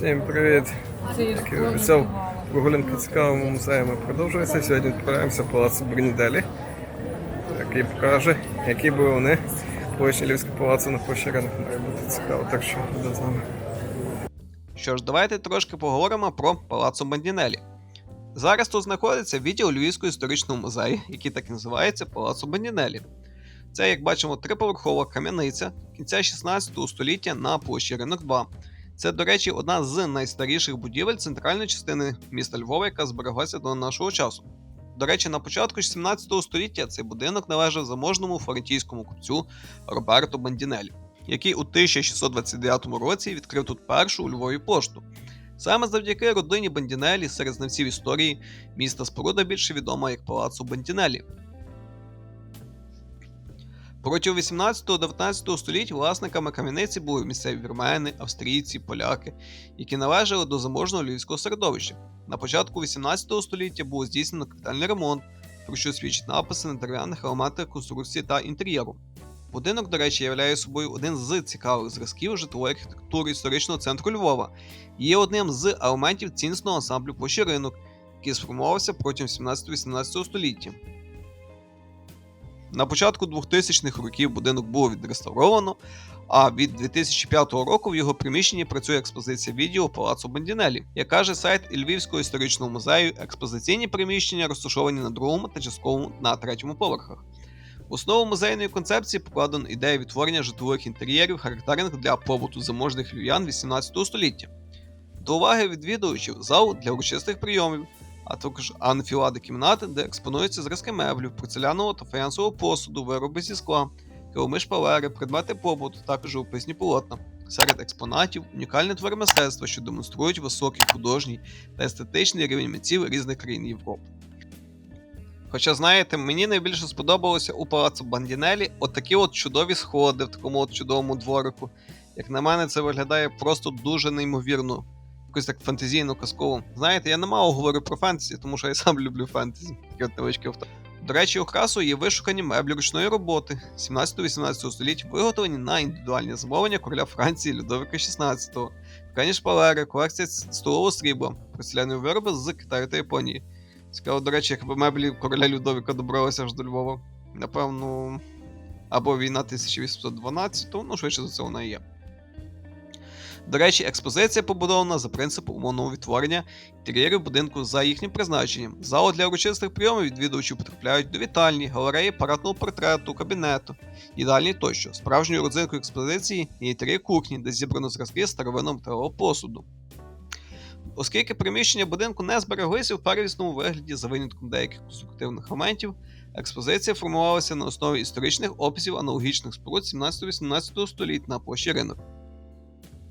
Всім привіт! Як і обіцяв, прогулянка цікавими музеями продовжується. Сьогодні відправляємося в палац Брінделі, який покаже, які були вони. Колишні Львівське палацу на площі ринок має бути цікаво, так що буде з нами. Що ж, давайте трошки поговоримо про палацу Бандінелі. Зараз тут знаходиться відділ Львівського історичного музею, який так і називається Палацу Бандінелі. Це, як бачимо, триповерхова кам'яниця кінця 16 століття на площі Ринок 2. Це, до речі, одна з найстаріших будівель центральної частини міста Львова, яка збереглася до нашого часу. До речі, на початку 17 століття цей будинок належав заможному флорентійському купцю Роберто Бандінелі який у 1629 році відкрив тут першу у Львові пошту. Саме завдяки родині Бандінелі серед знавців історії міста споруда більше відома як Палацу Бандінелі. Протягом 18-19 століть власниками кам'яниці були місцеві вірмени, австрійці, поляки, які належали до заможного львівського середовища. На початку 18 століття було здійснено капітальний ремонт, про що свідчать написи на дерев'яних елементах конструкції та інтер'єру. Будинок, до речі, являє собою один з цікавих зразків житлової архітектури історичного центру Львова і є одним з елементів цінностного ансамблю площі ринок, який сформувався протягом 17-18 століття. На початку 2000-х років будинок було відреставровано, а від 2005 року в його приміщенні працює експозиція відео Палацу Бандінелі. Як каже сайт Львівського історичного музею, експозиційні приміщення розташовані на другому та частково на третьому поверхах. В основу музейної концепції покладено ідея відтворення житлових інтер'єрів, характерних для побуту заможних львів'ян 18 століття. До уваги відвідувачів зал для урочистих прийомів, а також анфілади кімнати, де експонуються зразки меблів, порцелянового та фаянсового посуду, вироби зі скла, килими шпалери, предмети побуту, також живописні полотна. Серед експонатів унікальне твори мистецтва, що демонструють високий художній та естетичний рівень митців різних країн Європи. Хоча, знаєте, мені найбільше сподобалося у палацу Бандінелі отакі от чудові сходи в такому от чудовому дворику. Як на мене, це виглядає просто дуже неймовірно, якось так фантазійно казково. Знаєте, я не мало говорю про фентезі, тому що я сам люблю фентезі. Такі от авто. До речі, окрасою є вишукані меблі ручної роботи 17-18 століть, виготовлені на індивідуальні замовлення короля Франції Людовика XVI, ткані шпалери, колекція столового срібла, порцелянові вироби з Китаю та Японії. Цікаво, до речі, якби меблі короля Людовика добралися аж до Львова. Напевно, або війна 1812, ну швидше за це вона є. До речі, експозиція побудована за принципом умовного відтворення інтер'єрів будинку за їхнім призначенням. Зали для урочистих прийомів відвідувачів потрапляють до вітальні, галереї, парадного портрету, кабінету, їдальні тощо. Справжньою родзинкою експозиції є інтер'єр кухні, де зібрано зразки старовинного металового посуду. Оскільки приміщення будинку не збереглися в первісному вигляді за винятком деяких конструктивних моментів, експозиція формувалася на основі історичних описів аналогічних споруд 17-18 століть на площі ринок.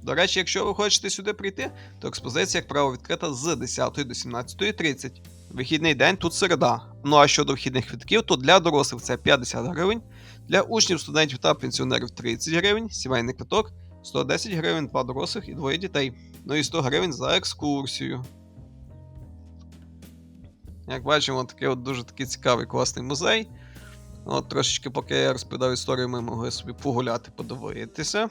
До речі, якщо ви хочете сюди прийти, то експозиція, як правило, відкрита з 10 до 17.30. Вихідний день тут середа. Ну а щодо вхідних квитків, то для дорослих це 50 гривень, для учнів, студентів та пенсіонерів 30 гривень, сімейний квиток 110 гривень, два дорослих і двоє дітей. Ну і 100 гривень за екскурсію. Як бачимо, такий от дуже такий цікавий класний музей. От Трошечки, поки я розповідав історію, ми могли собі погуляти, подивитися.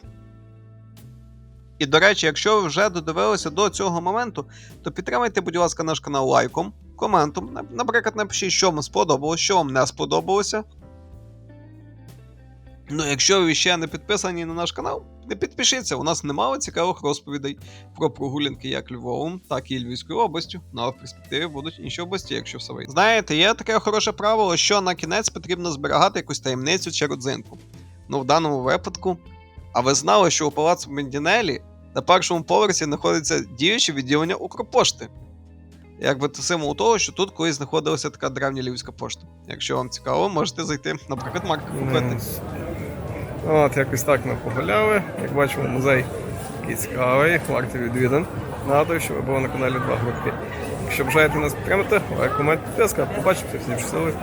І, до речі, якщо ви вже додивилися до цього моменту, то підтримайте, будь ласка, наш канал лайком, коментом. Наприклад, напишіть, що вам сподобалось, що вам не сподобалося. Ну, якщо ви ще не підписані на наш канал, не підпишіться. У нас немало цікавих розповідей про прогулянки як Львовом, так і Львівською областю. Ну а в перспективі будуть інші області, якщо все вийде. Знаєте, є таке хороше правило, що на кінець потрібно зберігати якусь таємницю чи родзинку. Ну, в даному випадку. А ви знали, що у палацу Мендінелі на першому поверсі знаходиться діюче відділення Укрпошти. Якби це символ того, що тут колись знаходилася така древня львівська пошта. Якщо вам цікаво, можете зайти, наприклад, марк купити. От, якось так ми погуляли. Як бачимо, музей такий цікавий, вартий відвідин. Нагадую, що ви були на каналі 2 групи. Якщо бажаєте нас підтримати, лайк, комент, підписка. Побачимося всім щасливих.